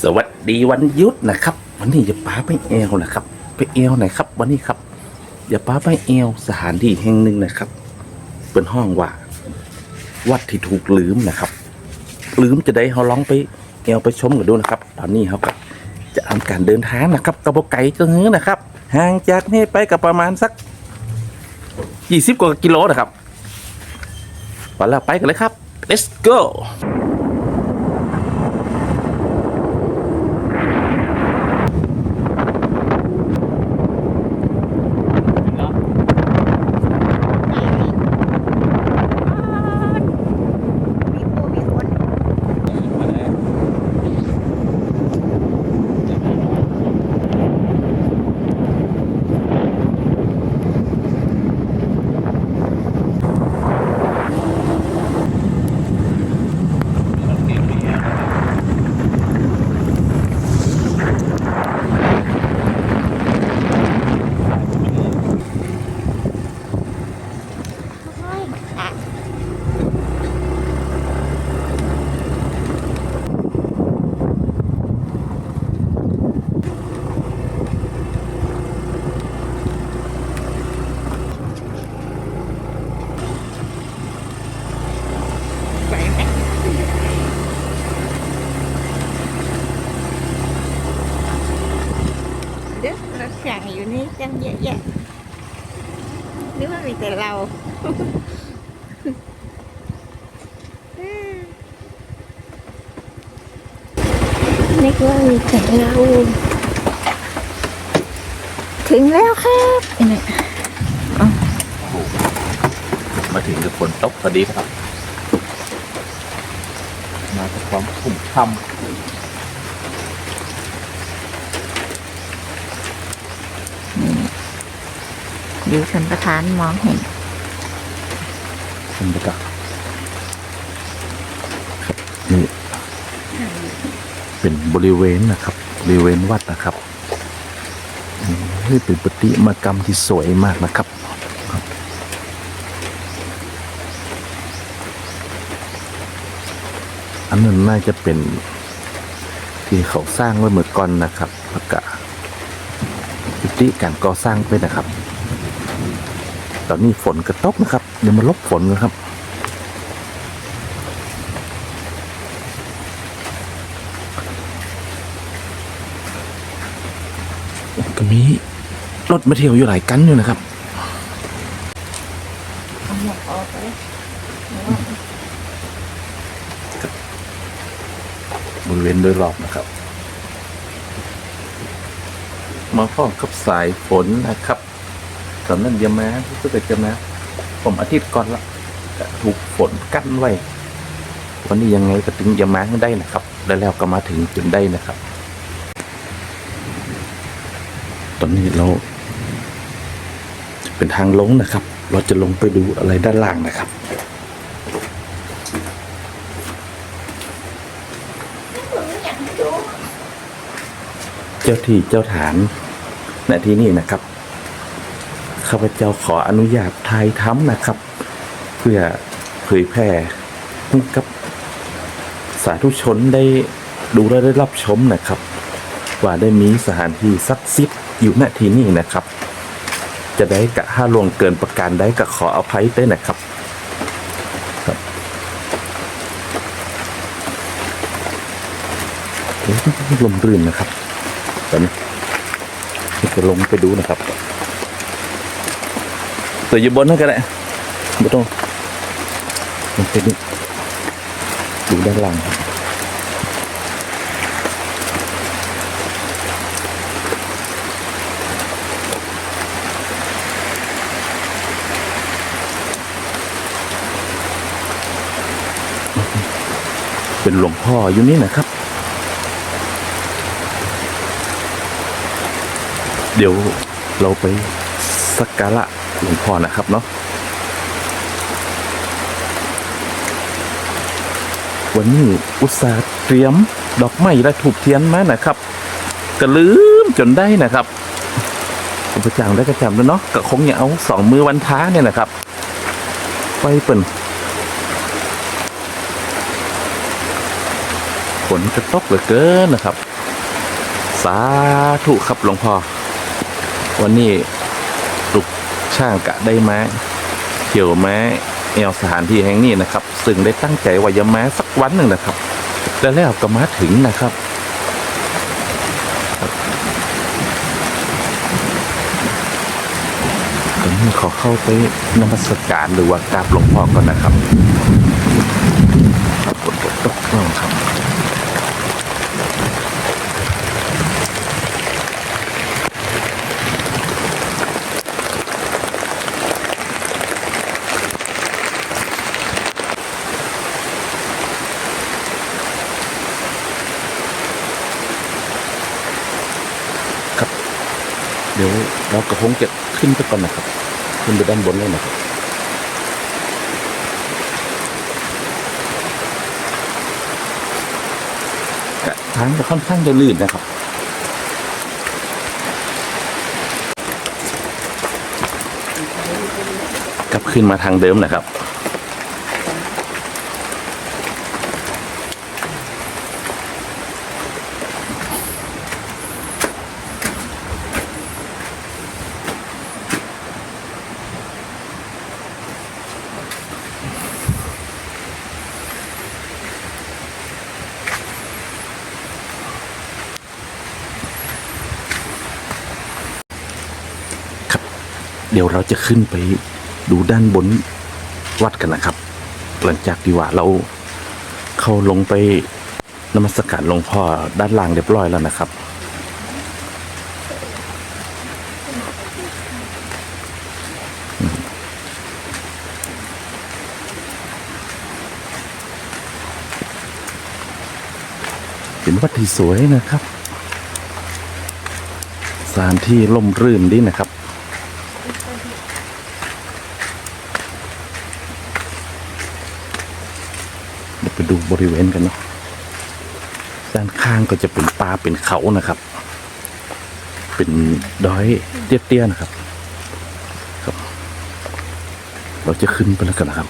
สวัสดีวันยุดนะครับ วันนี้จะป้าไปเอวนะครับ ไปเอวไหนครับ วันนี้ครับ อย่าป้าไปเอวสถานที่แห่งหนึ่งนะครับ เป็นห้องว่า วัดที่ถูกลืมนะครับ ลืมจะได้เขาลองไปเอวไปชมกันดูนะครับ ตอนนี้เขาก็จะทำการเดินทางนะครับกระบอกไก่จังเฮ้นะครับ ห่างจากนี่ไปกับประมาณสักยี่สิบกว่ากิโลนะครับไปแล้วไปกันเลยครับ let's go อยู่นี่จังเยอะแยะหรือว่ามีแต่เรานึกว่ามีแต่เรา ถึงแล้วครับเนี่ยมาถึงกับฝนตกพอดีครับ มาจากความคุ้ม ค่อยู่ชนประธานมองเห็นำคุณประจักษ์ครับนี่เป็นบริเวณนะครับ บริเวณวัดนะครับนี่เป็นปฏิมากรรมที่สวยมากนะครับอันนั้นน่าจะเป็นที่เขาสร้างไว้เมื่อก่อนนะครับแล้วก็ยุติการก่อสร้างไปนะครับ อนนี้ฝนกระตกนะครับ เดี๋ยวมาลบฝนกันครับ ก็มีรถมาเที่ยวอยู่หลายกันอยู่นะครับวกออกไปบริเวณโดยรอบนะครับ มาพร้อมกับสายฝนนะครับ ตอนนั้นอยามาก็จะจะมาผมอาทิตย์ก่อนละถูกฝนกั้นไว้วันนี้ยังไงก็ถึงอยามาได้นะครับ แล้วแล้วก็มาถึงจนได้นะครับ ตอนนี้เรา เป็นทางลงนะครับ เราจะลงไปดูอะไรด้านล่างนะครับเจ้าที่เจ้าฐานณที่นี่นะครับ ข้าพเจ้าขออนุญาตทายทำนะครับ เพื่อเผยแพร่ให้กับสาธุชนได้ดูและได้รับชมนะครับ ว่าได้มีสถานที่ศักดิ์สิทธิ์อยู่ณที่นี่นะครับ จะได้กะห้าลวงเกินประการได้ก็ขออภัยด้นะครับลมรื่นนะครับตอนนี้จะลงไปดูนะครับ ตัวอยู่บนนั่นก็ได้ไม่ต้องลงไปดูดูด้านหล่างเป็นหลวงพ่ออยู่นี่นะครับ เดี๋ยวเราไปสักการะ หลวงพ่อนะครับเนาะวันนี้อุตส่าห์เตรียมดอกไม้และถูกเทียนมานะครับก็ลืมจนได้นะครับประจางได้กระจำแล้วเนาะก็คงอย่าเอาสองมือวันท้าเนี่ยนะครับ ไปเปิ่นฝฝนจะตกเหลือเกินนะครับ สาธุครับหลวงพ่อวันนี้ ช่างกะได้มาเที่ยวมาแอวสถานที่แห่งนี้นะครับ ซึ่งได้ตั้งใจว่าจะมาสักวันหนึ่งนะครับ แล้วแล้วก็มาถึงนะครับตอนนี้ขอเข้าไปนมัสการหรือว่ากราบหลวงพ่อก่อนนะครับครับฝนตกตกลงครับ เราก็คงจะขึ้นไปก่อนนะครับ ขึ้นไปด้านบนเลยนะครับทางจะค่อนข้างจะลื่นนะครับกลับขึ้นมาทางเดิมนะครับ เดี๋ยวเราจะขึ้นไปดูด้านบนวัดกันนะครับ หลังจากที่ว่าเราเข้าลงไปนมัสการหลวงพ่อด้านล่างเรียบร้อยแล้วนะครับ เป็นวัดที่สวยนะครับสถานที่ล่มรื่นดีนะครับ เดี๋ยวไปดูบริเวณกันเนาะด้านข้างก็จะเป็นป่าเป็นเขานะครับ เป็นดอยเตี้ยๆนะครับครับ เราจะขึ้นไปแล้วกันนะครับ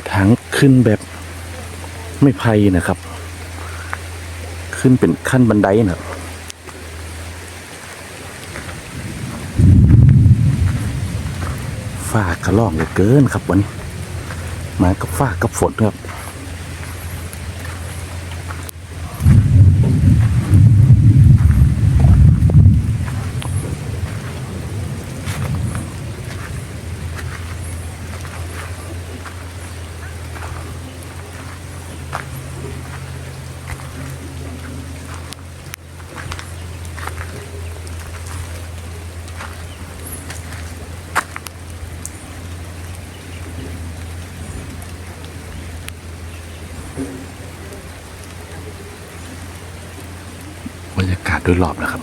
เป็นทางขึ้นแบบไม่ไพ่นะครับ ขึ้นเป็นขั้นบันไดนะครับฝ้าขะล่องเหลือเกินครับวันนี้ มากับฝ้ากับฝนครับ รรยากาศโดยรอบนะครับ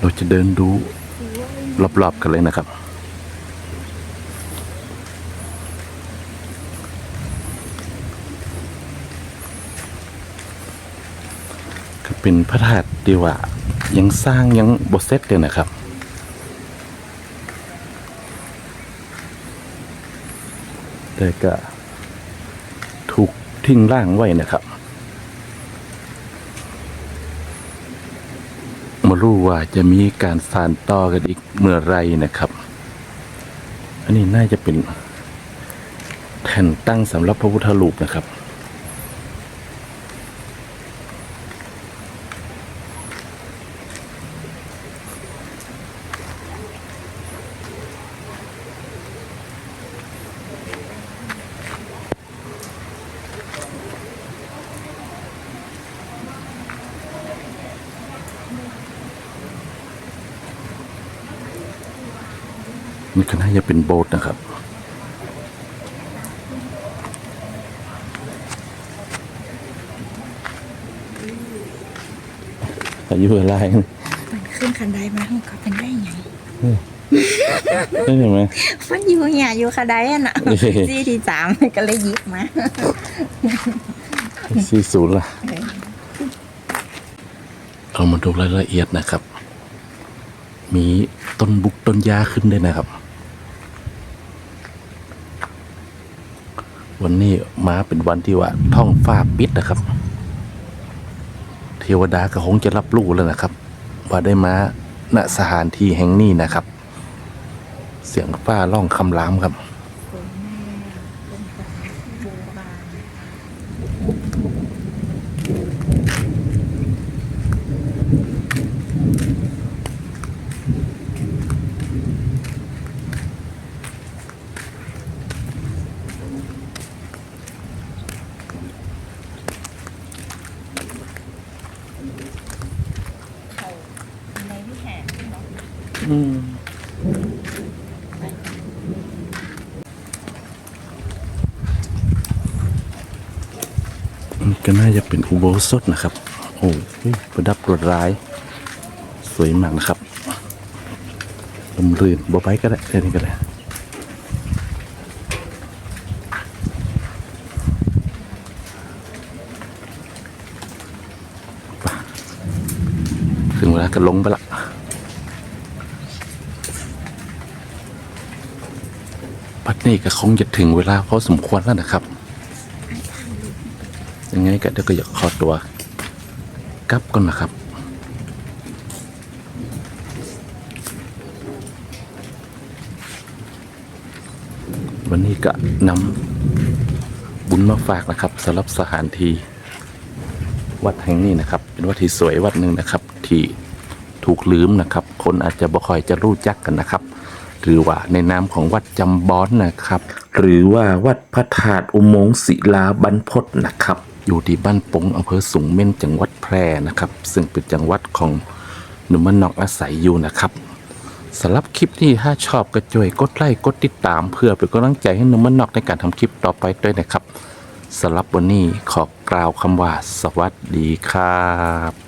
เราจะเดินดูรอบๆกันเลยนะครับ เป็นพระธาตุที่ว่า ยังสร้างยังบทเสร็จเลยนะครับ แต่ก็ถูกทิ้งร่างไว้นะครับมารู้ว่าจะมีการสานต่อกันอีกเมื่อไรนะครับ อันนี้น่าจะเป็นแท่นตั้งสำหรับพระพุทธรูปนะครับ นี่ก็น่าจะเป็นโบสถ์นะครับ อายุอะไรมันขึ้นคันไดมาก็เป็นได้ไงได้ไหมมันอยู่เนี่ยอยู่คันไดอะนะซีที่สามก็เลยยิบมาซีศูนย์ล่ะเรามาดูรายละเอียดนะครับ มีต้นบุกต้นยาขึ้นด้วยนะครับ วันนี้มาเป็นวันที่ว่าท้องฟ้าปิดนะครับ เทวดาก็คงจะรับรู้แล้วนะครับ ว่าได้มาณสถานที่แห่งนี้นะครับ เสียงฟ้าร้องคำรามครับ เป็นแม่เป็นของโบราณ เขาในวิหารเนาะมันก็น่าจะเป็นอุโบสถนะครับ โอ้ยประดับรวดร้าย สวยมากนะครับลมรื่นบ่ไปก็ได้แค่นี้ก็ได้ถึงเวลาก็ลงไปละ ปัด นี้ก็คงจะถึงเวลาพอสมควรแล้วนะครับ ยังไงก็เดี๋ยวก็อยากขอตัวกลับก่อนนะครับ วันนี้ก็นำบุญมาฝากนะครับสำหรับสถานที่วัดแห่งนี้นะครับ เป็นวัดที่สวยวัดหนึ่งนะครับ ที่ถูกลืมนะครับ คนอาจจะบ่ค่อยจะรู้จักกันนะครับ หรือว่าในนามของวัดจำบอนนะครับ หรือว่าวัดพระธาตุอุโมงค์ศิลาบรรพตนะครับ อยู่ที่บ้านปงอำเภอสูงเม่นจังหวัดแพร่นะครับ ซึ่งเป็นจังหวัดของหนุ่มมนอกอาศัยอยู่นะครับสำหรับคลิปนี้ถ้าชอบก็ช่วยกดไลค์กดติดตามเพื่อเป็นกำลังใจให้หนุ่มมนอกในการทำคลิปต่อไปด้วยนะครับสำหรับวันนี้ขอกล่าวคำว่าสวัสดีครับ